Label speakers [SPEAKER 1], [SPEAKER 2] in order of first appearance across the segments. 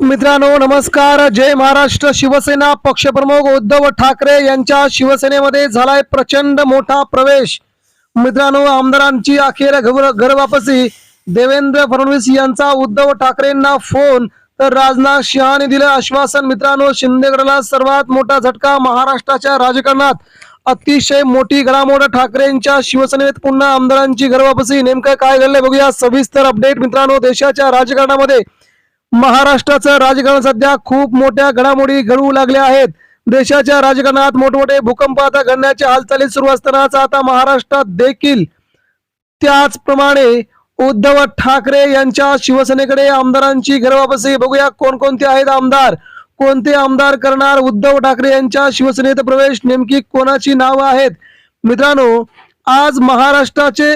[SPEAKER 1] मित्रांनो नमस्कार. जय महाराष्ट्र. शिवसेना पक्षप्रमुख उद्धव ठाकरे यांच्या शिवसेनेमध्ये झालाय प्रचंड मोठा प्रवेश. मित्रांनो आमदारांची अखेर घर घर वापसी देवेंद्र फडणवीस यांचा उद्धव ठाकरेंना फोन. तर राजनाथ सिंहाने दिलं आश्वासन. मित्रांनो शिंदेगडला सर्वात मोठा झटका महाराष्ट्राच्या राजकारणात. अतिशय मोठी घडामोड ठाकरेंच्या शिवसेनेत. पुन्हा आमदारांची घरवापसी. नेमकं काय घडलंय बघूया. सविस्तर अपडेट मित्रांनो देशाच्या राजकारणामध्ये. महाराष्ट्राचं राजकारण सध्या खूप मोठ्या घडामोडी घडवू लागल्या आहेत. देशाच्या राजकारणात मोठमोठे भूकंप आता घडण्याच्या हालचाली सुरू असतानाच आता महाराष्ट्रात देखील त्याचप्रमाणे उद्धव ठाकरे यांच्या शिवसेनेकडे आमदारांची घरवापसी. बघूया कोणकोणते आहेत आमदार. कोणते आमदार करणार उद्धव ठाकरे यांच्या शिवसेनेत प्रवेश? नेमकी कोणाची नावं आहेत? मित्रांनो आज महाराष्ट्राचे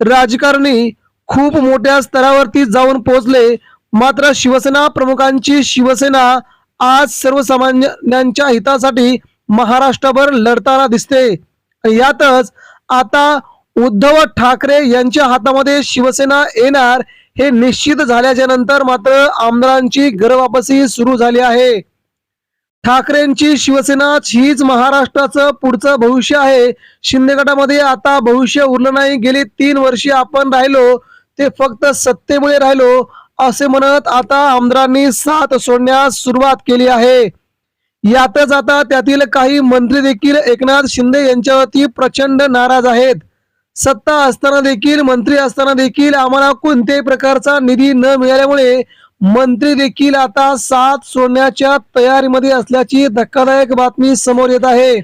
[SPEAKER 1] राजकारणी खूप मोठ्या स्तरावरती जाऊन पोहोचले. मात्र शिवसेना प्रमुखांची शिवसेना आज सर्वसामान्यांच्या हितासाठी महाराष्ट्रभर लढताना दिसते. यातच आता उद्धव ठाकरे यांच्या हातामध्ये शिवसेना येणार हे निश्चित झाल्याच्यानंतर मात्र आमदारांची घरवापसी सुरू झाली आहे. ठाकरेंची शिवसेना हीच महाराष्ट्राचं पुढचं भविष्य आहे. शिंदे गटामध्ये आता भविष्य उरलं नाही. गेली तीन वर्षे आपण राहिलो ते फक्त सत्तेमुळे राहिलो. असे म्हणत आता आमदारांनी साथ सोडण्यास सुरुवात केली आहे. यातच आता त्यातील काही मंत्री देखील एकनाथ शिंदे यांच्यावरती प्रचंड नाराज आहेत. सत्ता असताना देखील मंत्री असताना देखील आम्हाला कोणत्याही प्रकारचा निधी न मिळाल्यामुळे मंत्री देखील आता साथ सोडण्याच्या तयारीमध्ये असल्याची धक्कादायक बातमी समोर येत आहे.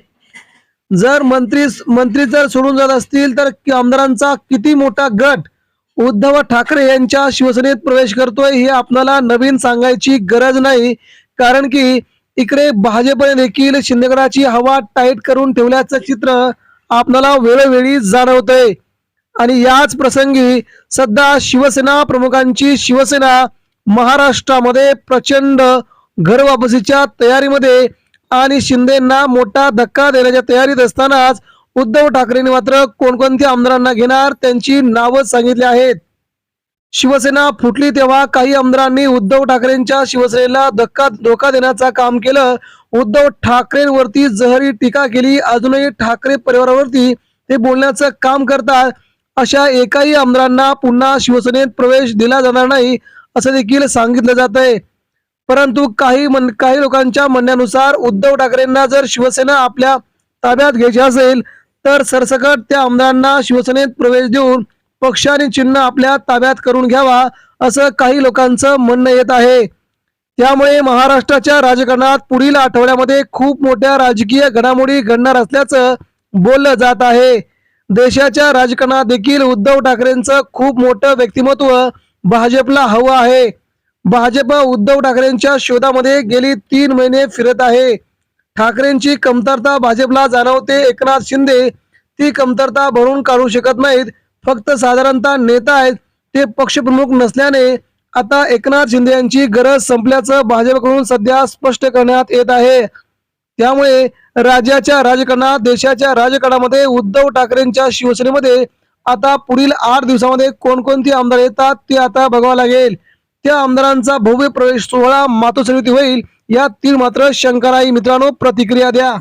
[SPEAKER 1] जर मंत्री मंत्री जर सोडून जात असतील तर आमदारांचा किती मोठा गट उद्धव ठाकरे यांच्या शिवसेनेत प्रवेश करतोय हे आपल्याला नवीन सांगायची गरज नाही. कारण की इकडे भाजपने देखील शिंदेगडाची हवा टाईट करून ठेवल्याचं चित्र आपल्याला वेळोवेळी जाणवतंय. आणि याच प्रसंगी सध्या शिवसेना प्रमुखांची शिवसेना महाराष्ट्रामध्ये प्रचंड घरवापसीच्या तयारीमध्ये आणि शिंदेना मोठा धक्का देण्याच्या तयारीत असतानाच उद्धव ठाकरेंनी मात्र कोणकोणत्या आमदारांना घेणार त्यांची नावं सांगितली आहेत. शिवसेना फुटली तेव्हा काही आमदारांनी उद्धव ठाकरेंच्या शिवसेनेला धक्का धोका देण्याचं काम केलं. उद्धव ठाकरेंवरती जहरी टीका केली. अजूनही ठाकरे परिवारावरती ते बोलण्याचं काम करतात. अशा एकाही आमदारांना पुन्हा शिवसेनेत प्रवेश दिला जाणार नाही असं देखील सांगितलं जात आहे परंतु काही मन काही लोकांच्या म्हणण्यानुसार उद्धव ठाकरेंना जर शिवसेना आपल्या ताब्यात घ्यायची असेल तर सरसकट त्या आमदारांना शिवसेनेत प्रवेश देऊन पक्ष आणि चिन्ह आपल्या ताब्यात करून घ्यावा असं काही लोकांचं म्हणणं येत आहे. त्यामुळे महाराष्ट्राच्या राजकारणात पुढील आठवड्यामध्ये खूप मोठ्या राजकीय घडामोडी घडणार असल्याचं बोललं जात आहे. देशाच्या राजकारणात देखील उद्धव ठाकरेंचं खूप मोठं व्यक्तिमत्व भाजपला हवं आहे. भाजप उद्धव ठाकरेंच्या शोधामध्ये गेली तीन महिने फिरत आहे. ठाकरेंची कमतरता भाजपला जाणवते एकनाथ शिंदे ती कमतरता भरून काढू शकत नाहीत. फक्त साधारणतः नेता आहेत ते पक्षप्रमुख नसल्याने आता एकनाथ शिंदे यांची गरज संपल्याचं भाजपकडून सध्या स्पष्ट करण्यात येत आहे. त्यामुळे राज्याच्या राजकारणात देशाच्या राजकारणामध्ये उद्धव ठाकरेंच्या शिवसेनेमध्ये आता पुढील आठ दिवसामध्ये कोणकोणती आमदार येतात ते आता बघावं लागेल. त्या आमदारांचा भव्य प्रवेश सोहळा मातोश्रीवरती होईल. या तीन मात्र शंकराई मित्रांनो प्रतिक्रिया द्या.